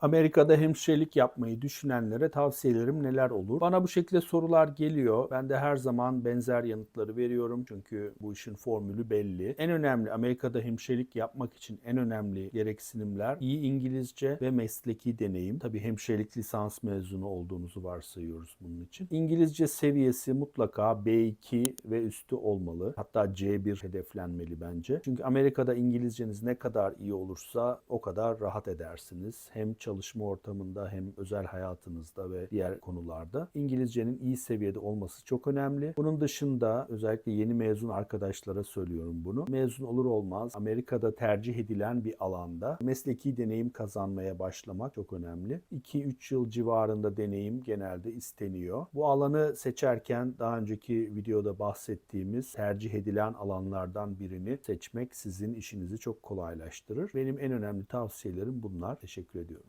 Amerika'da hemşirelik yapmayı düşünenlere tavsiyelerim neler olur? Bana bu şekilde sorular geliyor. Ben de her zaman benzer yanıtları veriyorum çünkü bu işin formülü belli. En önemli Amerika'da hemşirelik yapmak için en önemli gereksinimler iyi İngilizce ve mesleki deneyim. Tabii hemşirelik lisans mezunu olduğunuzu varsayıyoruz bunun için. İngilizce seviyesi mutlaka B2 ve üstü olmalı. Hatta C1 hedeflenmeli bence. Çünkü Amerika'da İngilizceniz ne kadar iyi olursa o kadar rahat edersiniz. Hem çalışma ortamında hem özel hayatınızda ve diğer konularda İngilizcenin iyi seviyede olması çok önemli. Bunun dışında özellikle yeni mezun arkadaşlara söylüyorum bunu. Mezun olur olmaz Amerika'da tercih edilen bir alanda mesleki deneyim kazanmaya başlamak çok önemli. 2-3 yıl civarında deneyim genelde isteniyor. Bu alanı seçerken daha önceki videoda bahsettiğimiz tercih edilen alanlardan birini seçmek sizin işinizi çok kolaylaştırır. Benim en önemli tavsiyelerim bunlar. Teşekkür ediyorum.